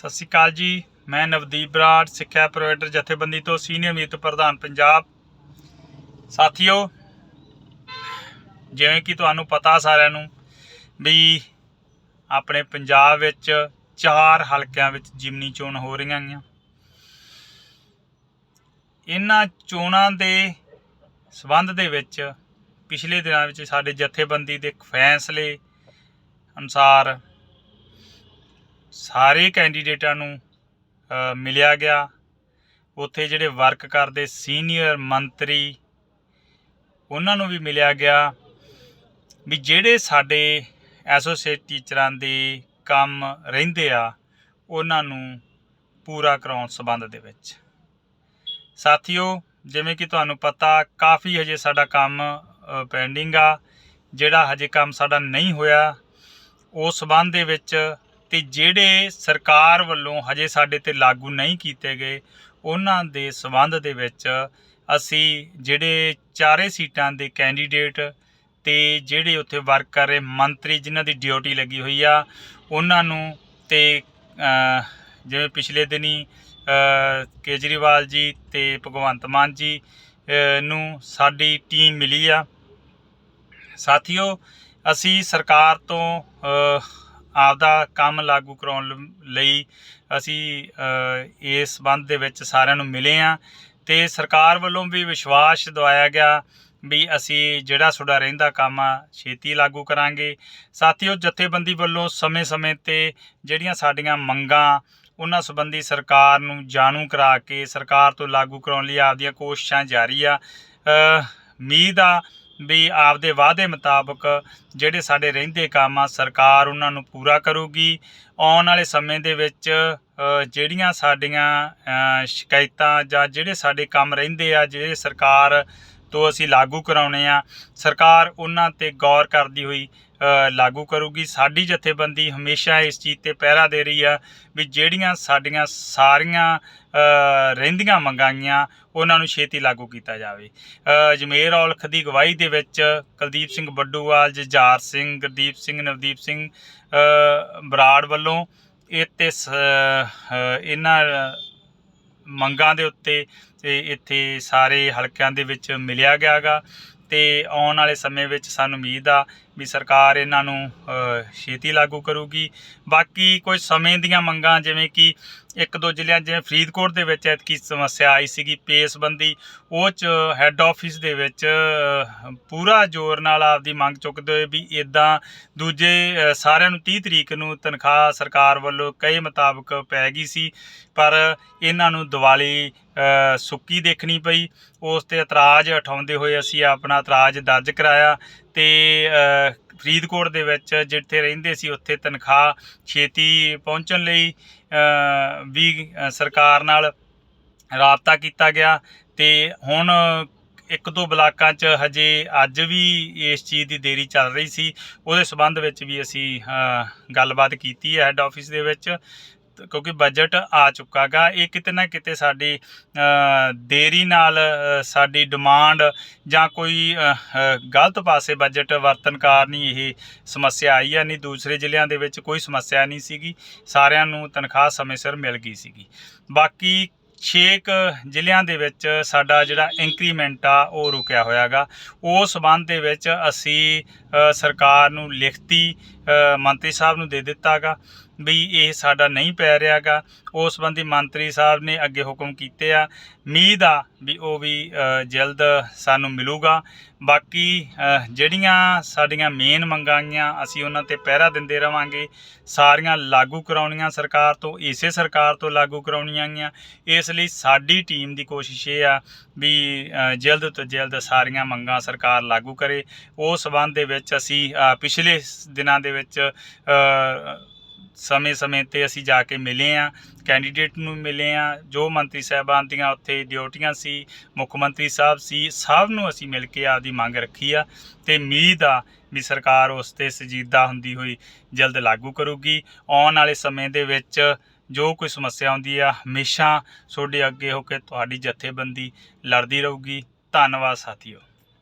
ਸਤਿ ਸ਼੍ਰੀ ਅਕਾਲ ਜੀ। ਮੈਂ ਨਵਦੀਪ ਬਰਾੜ, ਸਿੱਖਿਆ ਪ੍ਰੋਵਾਈਡਰ ਜਥੇਬੰਦੀ ਤੋਂ ਸੀਨੀਅਰ ਮੀਤ ਪ੍ਰਧਾਨ ਪੰਜਾਬ। ਸਾਥੀਓ, ਜਿਵੇਂ ਕਿ ਤੁਹਾਨੂੰ ਪਤਾ ਸਾਰਿਆਂ ਨੂੰ ਵੀ ਆਪਣੇ ਪੰਜਾਬ ਵਿੱਚ ਚਾਰ ਹਲਕਿਆਂ ਵਿੱਚ ਜਿਮਨੀ ਚੋਣ ਹੋ ਰਹੀਆਂ ਗੀਆਂ। ਇਹਨਾਂ ਚੋਣਾਂ ਦੇ ਸਬੰਧ ਦੇ ਵਿੱਚ ਪਿਛਲੇ ਦਿਨਾਂ ਵਿੱਚ ਸਾਡੇ ਜਥੇਬੰਦੀ ਦੇ ਫੈਸਲੇ ਅਨੁਸਾਰ ਸਾਰੇ ਕੈਂਡੀਡੇਟਾਂ ਨੂੰ ਮਿਲਿਆ ਗਿਆ। ਉੱਥੇ ਜਿਹੜੇ ਵਰਕ ਕਰਦੇ ਸੀਨੀਅਰ ਮੰਤਰੀ, ਉਹਨਾਂ ਨੂੰ ਵੀ ਮਿਲਿਆ ਗਿਆ ਵੀ ਜਿਹੜੇ ਸਾਡੇ ਐਸੋਸੀਏਟ ਟੀਚਰਾਂ ਦੇ ਕੰਮ ਰਹਿੰਦੇ ਆ, ਉਹਨਾਂ ਨੂੰ ਪੂਰਾ ਕਰਾਉਣ ਸੰਬੰਧ ਦੇ ਵਿੱਚ। ਸਾਥੀਓ, ਜਿਵੇਂ ਕਿ ਤੁਹਾਨੂੰ ਪਤਾ, ਕਾਫੀ ਹਜੇ ਸਾਡਾ ਕੰਮ ਪੈਂਡਿੰਗ ਆ। ਜਿਹੜਾ ਹਜੇ ਕੰਮ ਸਾਡਾ ਨਹੀਂ ਹੋਇਆ, ਉਸ ਸੰਬੰਧ ਦੇ ਵਿੱਚ ਤੇ ਜਿਹੜੇ ਸਰਕਾਰ ਵੱਲੋਂ ਹਜੇ ਸਾਡੇ ਤੇ ਲਾਗੂ ਨਹੀਂ ਕੀਤੇ ਗਏ, ਉਹਨਾਂ ਦੇ ਸਬੰਧ ਦੇ ਵਿੱਚ ਅਸੀਂ ਜਿਹੜੇ ਚਾਰੇ ਸੀਟਾਂ ਦੇ ਕੈਂਡੀਡੇਟ ਤੇ ਜਿਹੜੇ ਉੱਥੇ ਵਰਕ ਕਰ ਰਹੇ ਮੰਤਰੀ ਜਿਨ੍ਹਾਂ ਦੀ ਡਿਊਟੀ ਲੱਗੀ ਹੋਈ ਆ, ਉਹਨਾਂ ਨੂੰ ਤੇ ਜਿਵੇਂ ਪਿਛਲੇ ਦਿਨੀ ਕੇਜਰੀਵਾਲ ਜੀ ਤੇ ਭਗਵੰਤ ਮਾਨ ਜੀ ਨੂੰ ਸਾਡੀ ਟੀਮ ਮਿਲੀ ਆ। ਸਾਥੀਓ, ਅਸੀਂ ਸਰਕਾਰ ਤੋਂ ਆਪਦਾ ਕੰਮ ਲਾਗੂ ਕਰਾਉਣ ਲ- ਲਈ ਅਸੀਂ ਅ, ਇਸ ਸੰਬੰਧ ਦੇ ਵਿੱਚ ਸਾਰਿਆਂ ਨੂੰ ਮਿਲੇ ਆ ਤੇ ਸਰਕਾਰ ਵੱਲੋਂ ਵੀ ਵਿਸ਼ਵਾਸ ਦਿਵਾਇਆ ਗਿਆ ਵੀ ਅਸੀਂ ਜਿਹੜਾ ਤੁਹਾਡਾ ਰਹਿੰਦਾ ਕੰਮ ਆ ਛੇਤੀ ਲਾਗੂ ਕਰਾਂਗੇ। ਸਾਥੀਓ ਜਥੇਬੰਦੀ ਵੱਲੋਂ ਸਮੇਂ-ਸਮੇਂ ਤੇ ਜਿਹੜੀਆਂ ਸਾਡੀਆਂ ਮੰਗਾਂ ਉਹਨਾਂ ਸੰਬੰਧੀ ਸਰਕਾਰ ਨੂੰ ਜਾਣੂ ਕਰਾ ਕੇ ਸਰਕਾਰ ਤੋਂ ਲਾਗੂ ਕਰਾਉਣ ਲਈ ਆਪਦੀਆਂ ਕੋਸ਼ਿਸ਼ਾਂ ਜਾਰੀ ਆ। ਅ, ਉਮੀਦ ਆ ਵੀ ਆਪਦੇ ਵਾਅਦੇ ਮੁਤਾਬਕ ਜਿਹੜੇ ਸਾਡੇ ਰਹਿੰਦੇ ਕੰਮ ਆ, ਸਰਕਾਰ ਉਹਨਾਂ ਨੂੰ ਪੂਰਾ ਕਰੂਗੀ। ਆਉਣ ਵਾਲੇ ਸਮੇਂ ਦੇ ਵਿੱਚ ਜਿਹੜੀਆਂ ਸਾਡੀਆਂ ਸ਼ਿਕਾਇਤਾਂ ਜਾਂ ਜਿਹੜੇ ਸਾਡੇ ਕੰਮ ਰਹਿੰਦੇ ਆ, ਜਿਹੜੇ ਸਰਕਾਰ ਤੋਂ ਅਸੀਂ ਲਾਗੂ ਕਰਾਉਣੇ ਆ। ਸਰਕਾਰ ਉਹਨਾਂ ਤੇ ਗੌਰ ਕਰਦੀ ਹੋਈ ਲਾਗੂ ਕਰੂਗੀ। ਸਾਡੀ ਜਥੇਬੰਦੀ ਹਮੇਸ਼ਾ ਇਸ ਚੀਜ਼ ਤੇ ਪਹਿਰਾ ਦੇ ਰਹੀ ਆ ਵੀ ਜਿਹੜੀਆਂ ਸਾਡੀਆਂ ਸਾਰੀਆਂ ਅ, ਰਹਿੰਦੀਆਂ ਮੰਗਾਈਆਂ ਉਹਨਾਂ ਨੂੰ ਛੇਤੀ ਲਾਗੂ ਕੀਤਾ ਜਾਵੇ। ਅ, ਜਮੇਰ ਔਲਖ ਦੀ ਗਵਾਹੀ ਦੇ ਵਿੱਚ ਕੁਲਦੀਪ ਸਿੰਘ ਬੱਡੂਵਾਲ ਜੁਝਾਰ ਸਿੰਘ ਗੁਰਦੀਪ ਸਿੰਘ ਨਵਦੀਪ ਸਿੰਘ ਬਰਾੜ ਵੱਲੋਂ ਇਹ ਤੇ ਸ- ਇਹਨਾਂ ਮੰਗਾਂ ਦੇ ਉੱਤੇ ਤੇ ਇੱਥੇ ਸਾਰੇ ਹਲਕਿਆਂ ਦੇ ਵਿੱਚ ਮਿਲਿਆ ਗਿਆਗਾ ਤੇ ਆਉਣ ਵਾਲੇ ਸਮੇਂ ਵਿੱਚ ਸਾਨੂੰ ਉਮੀਦ ਆ ਵੀ ਸਰਕਾਰ ਇਹਨਾਂ ਨੂੰ ਛੇਤੀ ਲਾਗੂ ਕਰੂਗੀ। ਬਾਕੀ ਕੁਝ ਸਮੇਂ ਦੀਆਂ ਮੰਗਾਂ, ਜਿਵੇਂ ਕਿ ਇੱਕ ਦੋ ਜ਼ਿਲ੍ਹਿਆਂ, ਜਿਵੇਂ ਫਰੀਦਕੋਟ ਦੇ ਵਿੱਚ ਐਤਕੀ ਸਮੱਸਿਆ ਆਈ ਸੀਗੀ ਪੇਸਬੰਦੀ, ਉਹ ਚ ਹੈੱਡ ਆਫਿਸ ਦੇ ਵਿੱਚ ਪੂਰਾ ਜ਼ੋਰ ਨਾਲ ਆਪਦੀ ਮੰਗ ਚੁੱਕਦੇ ਹੋਏ ਵੀ ਇਦਾਂ ਦੂਜੇ ਸਾਰਿਆਂ ਨੂੰ 30 ਤਰੀਕ ਨੂੰ ਤਨਖਾਹ ਸਰਕਾਰ ਵੱਲੋਂ ਕਈ ਮੁਤਾਬਕ ਪੈ ਗਈ ਸੀ, ਪਰ ਇਹਨਾਂ ਨੂੰ ਦੀਵਾਲੀ ਸੁੱਕੀ ਦੇਖਣੀ ਪਈ। ਉਸ ਤੇ ਇਤਰਾਜ਼ ਉਠਾਉਂਦੇ ਹੋਏ ਅਸੀਂ ਆਪਣਾ ਇਤਰਾਜ਼ ਦਰਜ ਕਰਾਇਆ। ਤੇ ਫਰੀਦਕੋਟ ਦੇ ਵਿੱਚ ਜਿੱਥੇ ਰਹਿੰਦੇ ਸੀ, ਉੱਥੇ ਤਨਖਾਹ ਛੇਤੀ ਪਹੁੰਚਣ ਲਈ ਵੀ ਸਰਕਾਰ ਨਾਲ ਰਾਬਤਾ ਕੀਤਾ ਗਿਆ। ਤੇ ਹੁਣ ਇੱਕ ਦੋ ਬਲਾਕਾਂ 'ਚ ਹਜੇ ਅੱਜ ਵੀ ਇਸ ਚੀਜ਼ ਦੀ ਦੇਰੀ ਚੱਲ ਰਹੀ ਸੀ। ਉਹਦੇ ਸਬੰਧ ਵਿੱਚ ਵੀ ਅਸੀਂ ਗੱਲਬਾਤ ਕੀਤੀ ਹੈ ਹੈੱਡ ਆਫਿਸ ਦੇ ਵਿੱਚ। ਕਿਉਂਕਿ ਬਜਟ ਆ ਚੁੱਕਾਗਾ ਇਹ ਕਿਤੇ ਨਾ ਕਿਤੇ ਸਾਡੀ ਦੇਰੀ ਨਾਲ ਸਾਡੀ ਡਿਮਾਂਡ ਜਾਂ ਕੋਈ ਗਲਤ ਪਾਸੇ ਬਜਟ ਵਰਤਨ ਕਾਰਨ ਹੀ ਇਹ ਸਮੱਸਿਆ ਆਈ ਹੈ ਨਹੀਂ ਦੂਸਰੇ ਜ਼ਿਲ੍ਹਿਆਂ ਦੇ ਵਿੱਚ ਕੋਈ ਸਮੱਸਿਆ ਨਹੀਂ ਸੀਗੀ। ਸਾਰਿਆਂ ਨੂੰ ਤਨਖਾਹ ਸਮੇਂ ਸਿਰ ਮਿਲ ਗਈ ਸੀਗੀ। ਬਾਕੀ 6 ਜ਼ਿਲ੍ਹਿਆਂ ਦੇ ਵਿੱਚ ਸਾਡਾ ਜਿਹੜਾ ਇੰਕਰੀਮੈਂਟ ਆ, ਉਹ ਰੁਕਿਆ ਹੋਇਆਗਾ ਉਸ ਸਬੰਧ ਦੇ ਵਿੱਚ ਅਸੀਂ ਸਰਕਾਰ ਨੂੰ ਲਿਖਤੀ ਮੰਤਰੀ ਸਾਹਿਬ ਨੂੰ ਦੇ ਦਿੱਤਾਗਾ ਵੀ ਇਹ ਸਾਡਾ ਨਹੀਂ ਪੈ ਰਿਹਾਗਾ। ਉਸ ਸੰਬੰਧੀ ਮੰਤਰੀ ਸਾਹਿਬ ਨੇ ਅੱਗੇ ਹੁਕਮ ਕੀਤੇ ਆ। ਉਮੀਦ ਆ ਵੀ ਉਹ ਵੀ ਜਲਦ ਸਾਨੂੰ ਮਿਲੂਗਾ। ਬਾਕੀ ਜਿਹੜੀਆਂ ਸਾਡੀਆਂ ਮੇਨ ਮੰਗਾਈਆਂ ਅਸੀਂ ਉਹਨਾਂ ਤੇ ਪਹਿਰਾ ਦਿੰਦੇ ਰਵਾਂਗੇ। ਸਾਰੀਆਂ ਲਾਗੂ ਕਰਾਉਣੀਆਂ ਸਰਕਾਰ ਤੋਂ, ਇਸੇ ਸਰਕਾਰ ਤੋਂ ਲਾਗੂ ਕਰਾਉਣੀਆਂ ਗੀਆਂ ਇਸ ਲਈ ਸਾਡੀ ਟੀਮ ਦੀ ਕੋਸ਼ਿਸ਼ ਇਹ ਆ ਵੀ ਜਲਦ ਤੋਂ ਜਲਦ ਸਾਰੀਆਂ ਮੰਗਾਂ ਸਰਕਾਰ ਲਾਗੂ ਕਰੇ। ਉਸ ਸਬੰਧ ਦੇ ਵਿੱਚ ਅਸੀਂ ਪਿਛਲੇ ਦਿਨਾਂ ਦੇ ਵਿੱਚ ਸਮੇਂ-ਸਮੇਂ ਤੇ ਅਸੀਂ ਜਾ ਕੇ ਮਿਲੇ ਆ ਕੈਂਡੀਡੇਟ ਨੂੰ ਮਿਲੇ ਆ ਜੋ ਮੰਤਰੀ ਸਾਹਿਬਾਨ ਦੀਆਂ ਉੱਥੇ ਡਿਊਟੀਆਂ ਸੀ, ਮੁੱਖ ਮੰਤਰੀ ਸਾਹਿਬ ਸੀ, ਸਭ ਨੂੰ ਅਸੀਂ ਮਿਲ ਕੇ ਆਪਦੀ ਮੰਗ ਰੱਖੀ ਆ ਤੇ ਉਮੀਦ ਆ ਵੀ ਸਰਕਾਰ ਉਸ ਤੇ ਸਜੀਦਾ ਹੁੰਦੀ ਹੋਈ ਜਲਦ ਲਾਗੂ ਕਰੂਗੀ। ਆਉਣ ਵਾਲੇ ਸਮੇਂ ਦੇ ਵਿੱਚ ਜੋ ਕੋਈ ਸਮੱਸਿਆ ਆਉਂਦੀ ਆ, ਹਮੇਸ਼ਾ ਤੁਹਾਡੇ ਅੱਗੇ ਹੋ ਕੇ ਤੁਹਾਡੀ ਜਥੇਬੰਦੀ ਲੜਦੀ ਰਹੂਗੀ। ਧੰਨਵਾਦ ਸਾਥੀਓ।